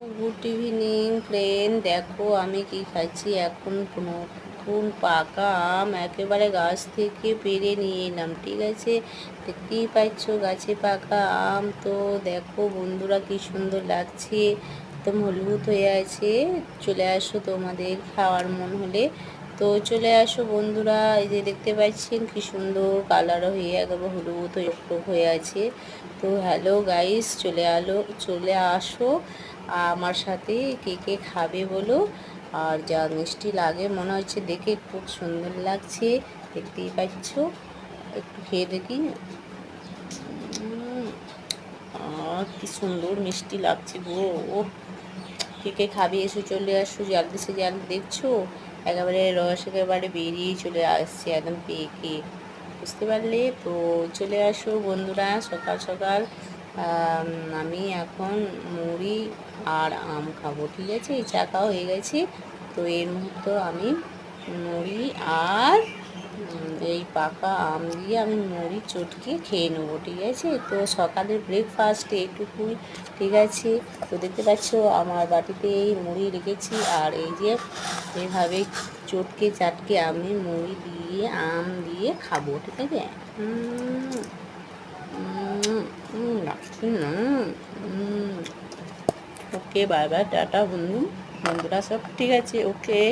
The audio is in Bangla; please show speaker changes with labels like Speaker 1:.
Speaker 1: গুড ইভিনিং ফ্রেন্ড দেখো, আমি কি খাচ্ছি? এখন কোনো নতুন পাকা আম একেবারে গাছ থেকে পেরে নিয়ে এলাম, ঠিক আছে? দেখতেই পাচ্ছ, গাছে পাকা আম তো দেখো, বন্ধুরা, কি সুন্দর লাগছে। একদম হলুদ হয়ে আছে। চলে আসো তোমাদের খাওয়ার মন হলে। তো চলে আসো বন্ধুরা, এই যে দেখতে পাচ্ছেন কি সুন্দর কালার হয়ে একদম হলুদ হয়ে হয়ে আছে। তো হ্যালো গাইস চলে আলো, চলে আসো। আমার সাথে কে কে খাবে বলো? আর যা মিষ্টি লাগে, মনে হচ্ছে দেখে খুব সুন্দর লাগছে। দেখতেই পাচ্ছ, একটু খেয়ে দেখি। কি সুন্দর মিষ্টি লাগছে গো। ও কে কে খাবে? এসে চলে আসো জলদি সে জলদি দেখছ? একেবারে রস একেবারে বেরিয়ে চলে আসছে একদম পেকে। বুঝতে পারলে? তো চলে আসো বন্ধুরা, সকাল সকাল। আমি এখন মুড়ি আর আম খাব, ঠিক আছে? এই চা খাওয়া হয়ে গেছে। তো এর মুহূর্তে আমি মুড়ি আর এই পাকা আম দিয়ে আমি মুড়ি চটকে খেয়ে নেব ঠিক আছে তো সকালের ব্রেকফাস্ট এইটুকুই ঠিক আছে তো দেখতে পাচ্ছ আমার বাটিতে এই মুড়ি রেখেছি আর এই যে এভাবে চটকে চাটকে আমি মুড়ি দিয়ে আম দিয়ে খাব ঠিক আছে। ওকে বাই বাই টাটা বন্ধু বন্ধুরা সব ঠিক আছে ওকে